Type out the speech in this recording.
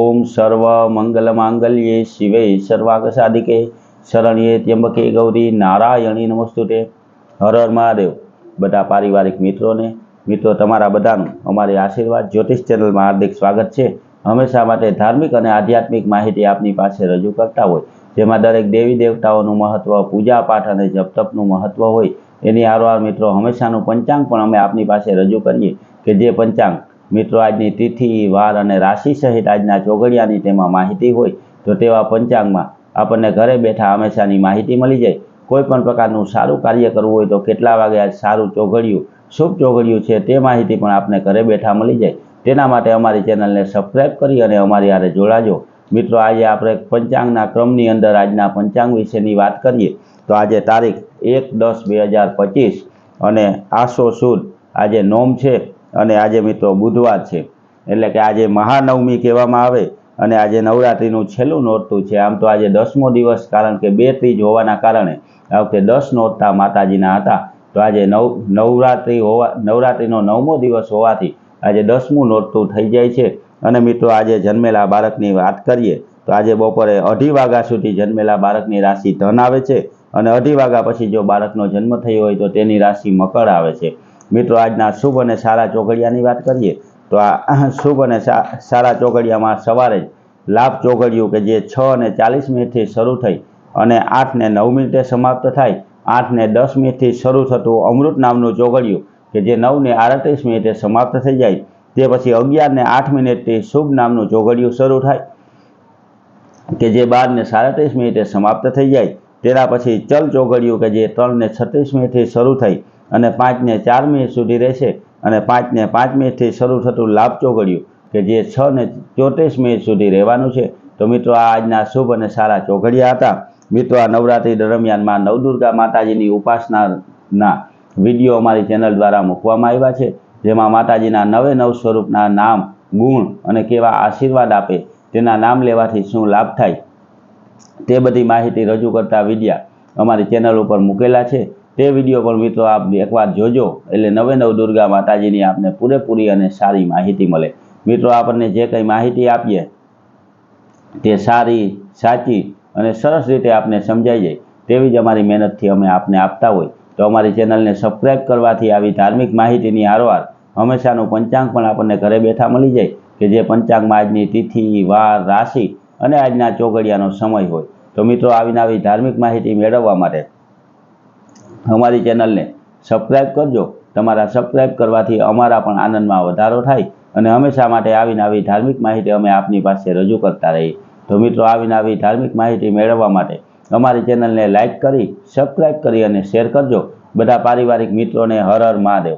ઓમ સર્વ મંગલ માંગલ્યે શિવે સર્વાગ સાધિકે શરણ્યે ત્યંબકે ગૌરી નારાયણી નમસ્તુતે હર હર મહાદેવ બધા પારિવારિક મિત્રોને, મિત્રો તમારા બધાનું અમારી આશીર્વાદ જ્યોતિષ ચેનલમાં હાર્દિક સ્વાગત છે. હંમેશા માટે ધાર્મિક અને આધ્યાત્મિક માહિતી આપની પાસે રજૂ કરતા હોય, જેમાં દરેક દેવી દેવતાઓનું મહત્વ, પૂજા પાઠ અને જપ તપનું મહત્વ હોય, એની આરવાર મિત્રો હંમેશાનું પંચાંગ પણ અમે આપની પાસે રજૂ કરીએ કે જે પંચાંગ મિત્રો, આજની તિથિ, વાર અને રાશિ સહિત આજના ચોઘડિયાની તેમાં માહિતી હોય તો તેવા પંચાંગમાં આપણને ઘરે બેઠા હંમેશાની માહિતી મળી જાય. કોઈ પણ પ્રકારનું સારું કાર્ય કરવું હોય તો કેટલા વાગે આજ સારું ચોઘડિયું, શુભ ચોઘડિયું છે તે માહિતી પણ આપને ઘરે બેઠા મળી જાય. તેના માટે અમારી ચેનલને સબસ્ક્રાઈબ કરી અને અમારી હારે જોડાજો. મિત્રો, આજે આપણે પંચાંગના ક્રમની અંદર આજના પંચાંગ વિશેની વાત કરીએ તો આજે તારીખ એક દસ બે હજાર પચીસ અને આસો સુદ આજે નોમ છે. અને આજે મિત્રો બુધવાર છે. એટલે કે આજે મહાનવમી કહેવામાં આવે અને આજે નવરાત્રિનું છેલ્લું નોરતું છે. આમ તો આજે દસમો દિવસ કારણ કે બે ત્રીજ હોવાના કારણે આ વખતે દસ નોરતા માતાજીના હતા. તો આજે નવ, નવરાત્રિ હોવા, નવરાત્રિનો નવમો દિવસ હોવાથી આજે દસમું નોરતું થઈ જાય છે. અને મિત્રો આજે જન્મેલા બાળકની વાત કરીએ તો આજે બપોરે અઢી વાગ્યા સુધી જન્મેલા બાળકની રાશિ ધન આવે છે. અને અઢી વાગ્યા પછી જો બાળકનો જન્મ થયો હોય તો તેની રાશિ મકર આવે છે. મિત્રો, આજના શુભ અને સારા ચોઘડિયાની વાત કરીએ, તો આ શુભ અને સારા ચોઘડિયામાં સવારે જ લાભ ચોઘડિયું કે જે છ અને ચાલીસ મિનિટથી શરૂ થઈ અને આઠ ને નવ મિનિટે સમાપ્ત થાય, આઠ ને દસ મિનિટથી શરૂ થતું અમૃત નામનું ચોઘડિયું કે જે નવ ને આડત્રીસ મિનિટે સમાપ્ત થઈ જાય, તે પછી અગિયાર ને આઠ મિનિટથી શુભ નામનું ચોઘડિયું શરૂ થાય, કે જે બાર ને સાડત્રીસ મિનિટે સમાપ્ત થઈ જાય, તેના પછી ચલ ચોઘડિયું કે જે ત્રણ ને છત્રીસ મિનિટથી શરૂ થઈ અને પાંચને ચાર મિનિટ સુધી રહેશે. અને પાંચને પાંચ મિનિટથી શરૂ થતું લાભ ચોઘડિયું કે જે છ ને ચોત્રીસ મિનિટ સુધી રહેવાનું છે. તો મિત્રો, આ આજના શુભ અને સારા ચોઘડિયા હતા. મિત્રો, આ નવરાત્રિ દરમિયાનમાં નવદુર્ગા માતાજીની ઉપાસનાના વીડિયો અમારી ચેનલ દ્વારા મૂકવામાં આવ્યા છે, જેમાં માતાજીના નવે નવ સ્વરૂપના નામ, ગુણ અને કેવા આશીર્વાદ આપે, તેના નામ લેવાથી શું લાભ થાય, તે બધી માહિતી રજૂ કરતા વિડીયા અમારી ચેનલ ઉપર મૂકેલા છે. તે વીડિયો પણ મિત્રો આપ એકવાર જોજો. એટલે નવે નવ દુર્ગા માતાજીની આપને પૂરેપૂરી અને સારી માહિતી મળે. મિત્રો, આપણને જે કંઈ માહિતી આપીએ, તે સારી, સાચી અને સરસ રીતે આપને સમજાઈ જાય. તેવી જ અમારી મહેનતથી અમે આપને આપતા હોય. તો અમારી ચેનલને સબસ્ક્રાઈબ કરવાથી આવી ધાર્મિક માહિતીની આરોવાર હંમેશાનું પંચાંગ પણ આપણને ઘરે બેઠા મળી જાય કે જે પંચાંગમાં આજની તિથિ, વાર, રાશિ અને આજના ચોગડિયાનો સમય હોય. તો મિત્રો, આવીને આવી ધાર્મિક માહિતી મેળવવા માટે અમારી ચેનલને સબસ્ક્રાઈબ કરજો. તમારા સબસ્ક્રાઈબ કરવાથી અમારા પણ આનંદમાં વધારો થાય અને હંમેશા માટે આવીને આવી ધાર્મિક માહિતી અમે આપની પાસે રજૂ કરતા રહીએ. તો મિત્રો, આવીને આવી ધાર્મિક માહિતી મેળવવા માટે અમારી ચેનલને લાઈક કરી સબસ્ક્રાઈબ કરી અને શેર કરજો. બધા પારિવારિક મિત્રોને હર હર મહાદેવ.